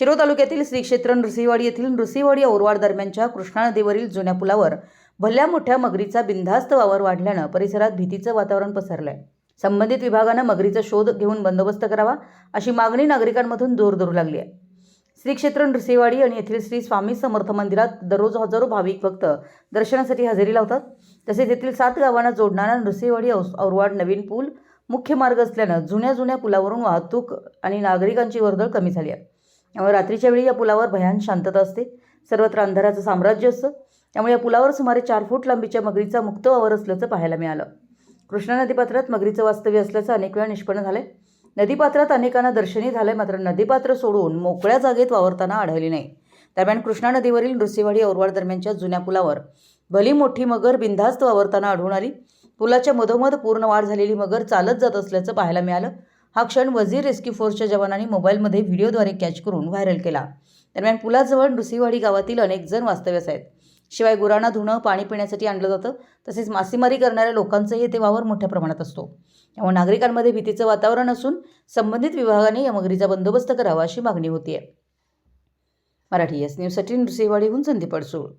शिरो तालुक्यातील श्री क्षेत्र नृसिंहवाडी येथील नृसिंहवाडी औरवाड दरम्यानच्या कृष्णा नदीवरील जुन्या पुलावर भल्या मोठ्या मगरीचा बिनधास्त वावर वाढल्यानं परिसरात भीतीचं वातावरण पसरलंय. संबंधित विभागानं मगरीचा शोध घेऊन बंदोबस्त करावा अशी मागणी नागरिकांमधून दूर धरू लागली आहे. श्री क्षेत्र नृसिंहवाडी आणि येथील श्री स्वामी समर्थ मंदिरात दररोज हजारो भाविक भक्त दर्शनासाठी हजेरी लावतात. तसेच येथील सात गावांना जोडणारा नृसिंहवाडी औस- औरवाड नवीन पूल मुख्य मार्ग असल्यानं जुन्या जुन्या पुलावरून वाहतूक आणि नागरिकांची वर्दळ कमी झाली आहे. त्यामुळे रात्रीच्या वेळी या पुलावर भयान शांतता असते. सर्वत्र अंधाराचं साम्राज्य असतं. त्यामुळे या पुलावर सुमारे चार फूट लांबीच्या मगरीचा मुक्त वावर असल्याचं पाहायला मिळालं. कृष्णा नदीपात्रात मगरीचं वास्तव्य असल्याचं अनेक वेळा निष्पन्न झालंय. नदीपात्रात अनेकांना दर्शनी झालंय मात्र नदीपात्र सोडून मोकळ्या जागेत वावरताना आढळली नाही. दरम्यान कृष्णा नदीवरील नृसिंहवाडी औरवाड दरम्यानच्या जुन्या पुलावर भली मोठी मगर बिनधास्त वावरताना आढळून आली. पुलाच्या मधोमध पूर्ण वाढ झालेली मगर चालत जात असल्याचं पाहायला मिळालं. हा क्षण वजीर रेस्क्यू फोर्सच्या जवानांनी मोबाईलमध्ये व्हिडिओद्वारे कॅच करून व्हायरल केला. दरम्यान पुलाजवळ नृसिंहवाडी गावातील अनेक जण वास्तव्यास आहेत. शिवाय गुरांना धुणं पाणी पिण्यासाठी आणलं जातं तसेच मासेमारी करणाऱ्या लोकांचाही येथे वावर मोठ्या प्रमाणात असतो. त्यामुळे नागरिकांमध्ये भीतीचं वातावरण असून संबंधित विभागाने या मगरीचा बंदोबस्त करावा अशी मागणी होती आहे मराठी एस न्यूजसाठी नृसिंहवाडीहून संदीप अडसूळ.